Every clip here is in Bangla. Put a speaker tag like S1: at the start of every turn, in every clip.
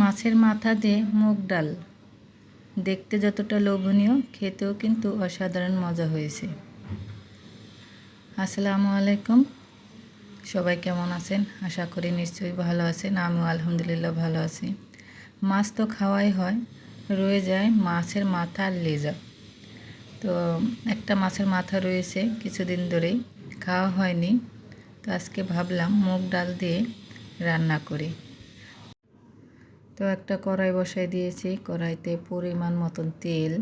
S1: মাছের মাথা দিয়ে মুগ ডাল। দেখতে যতটা লোভনীয়, খেতেও কিন্তু অসাধারণ মজা হয়েছে। আসসালামু আলাইকুম। সবাই কেমন আছেন? আশা করি নিশ্চয়ই ভালো আছেন। আমিও আলহামদুলিল্লাহ ভালো আছি। মাছ তো খাওয়াই হয়, রয়ে যায় মাছের মাথা আর লেজা। তো একটা মাছের মাথা রয়েছে কিছুদিন ধরেই, খাওয়া হয়নি। তো আজকে ভাবলাম মুগ ডাল দিয়ে রান্না করি। তো একটা কড়াই বসাই দিয়েছি। কড়াইতে পরিমাণ মতন তেল,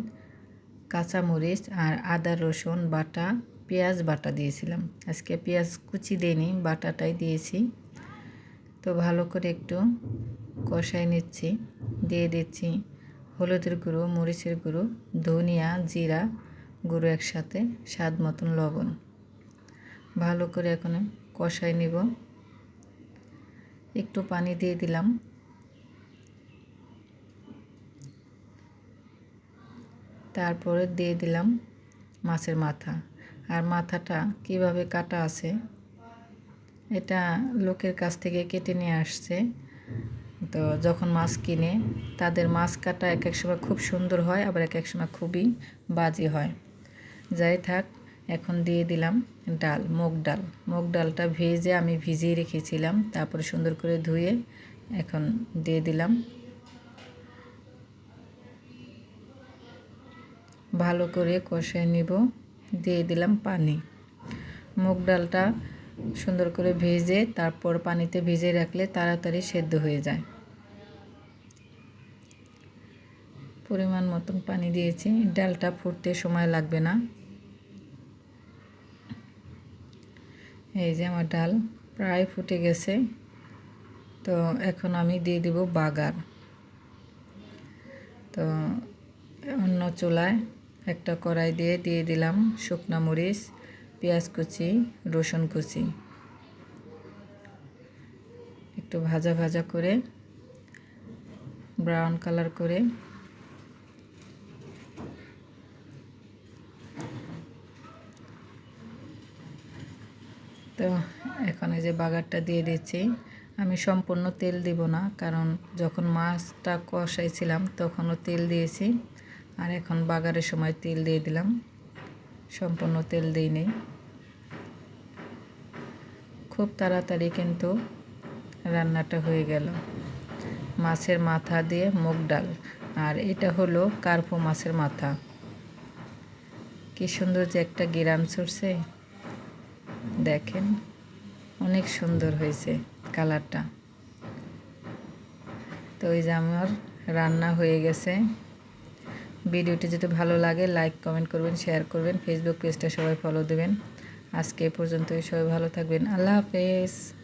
S1: কাঁচামরিচ আর আদা, রসুন, বাটা, পেঁয়াজ বাটা দিয়েছিলাম। আজকে পেঁয়াজ কুচি দিইনি, বাটাটাই দিয়েছি। তো ভালো করে একটু কষাই নিচ্ছি। দিয়ে দিচ্ছি হলুদের গুঁড়ো, মরিচের গুঁড়ো, ধনিয়া, জিরা গুঁড়ো একসাথে, স্বাদ মতন লবণ। ভালো করে এখন কষাই নিব। একটু পানি দিয়ে দিলাম। তারপরে দিয়ে দিলাম মাছের মাথা। আর মাথাটা কীভাবে কাটা আছে, এটা লোকের কাছ থেকে কেটে নিয়ে আসছে। তো যখন মাছ কিনে, তাদের মাছ কাটা এক এক সময় খুব সুন্দর হয়, আবার এক এক সময় খুবই বাজে হয়। যাই থাক, এখন দিয়ে দিলাম ডাল, মুগ ডাল। মুগ ডালটা ভেজে আমি ভিজিয়ে রেখেছিলাম, তারপরে সুন্দর করে ধুয়ে এখন দিয়ে দিলাম। ভালো করে কষায় নিব। দিয়ে দিলাম পানি। মুগ ডালটা সুন্দর করে ভেজে তারপর পানিতে ভিজে রাখলে তাড়াতাড়ি সেদ্ধ হয়ে যায়। পরিমাণ মতন পানি দিয়েছি। ডালটা ফুটতে সময় লাগবে না। এই যে আমার ডাল প্রায় ফুটে গেছে। তো এখন আমি দিয়ে দেব বাগার। তো অন্য চুলায় একটা কড়াই দিয়ে দিয়ে দিলাম শুকনো মরিচ, পেঁয়াজ কুচি, রসুন কুচি। একটু ভাজা ভাজা করে ব্রাউন কালার করে, তো এখন এই যে বাগারটা দিয়ে দিচ্ছি। আমি সম্পূর্ণ তেল দিব না, কারণ যখন মাছটা কষাইছিলাম তখনও তেল দিয়েছি। আর এখন বাগারের সময় তেল দিয়ে দিলাম। সম্পূর্ণ তেল দিই নেই। খুব তাড়াতাড়ি কিন্তু রান্নাটা হয়ে গেল। মাছের মাথা দিয়ে মুগ ডাল। আর এটা হলো কার্পো মাছের মাথা। কি সুন্দর যে একটা গিরান ছড়ছে দেখেন, অনেক সুন্দর হয়েছে কালারটা। তো ওই যে আমার রান্না হয়ে গেছে। ভিডিওটি যদি ভালো লাগে লাইক কমেন্ট করবেন শেয়ার করবেন। ফেসবুক পেজটা সবাই ফলো দেবেন। আজকে এ পর্যন্তই, সবাই ভালো থাকবেন। আল্লাহ হাফেজ।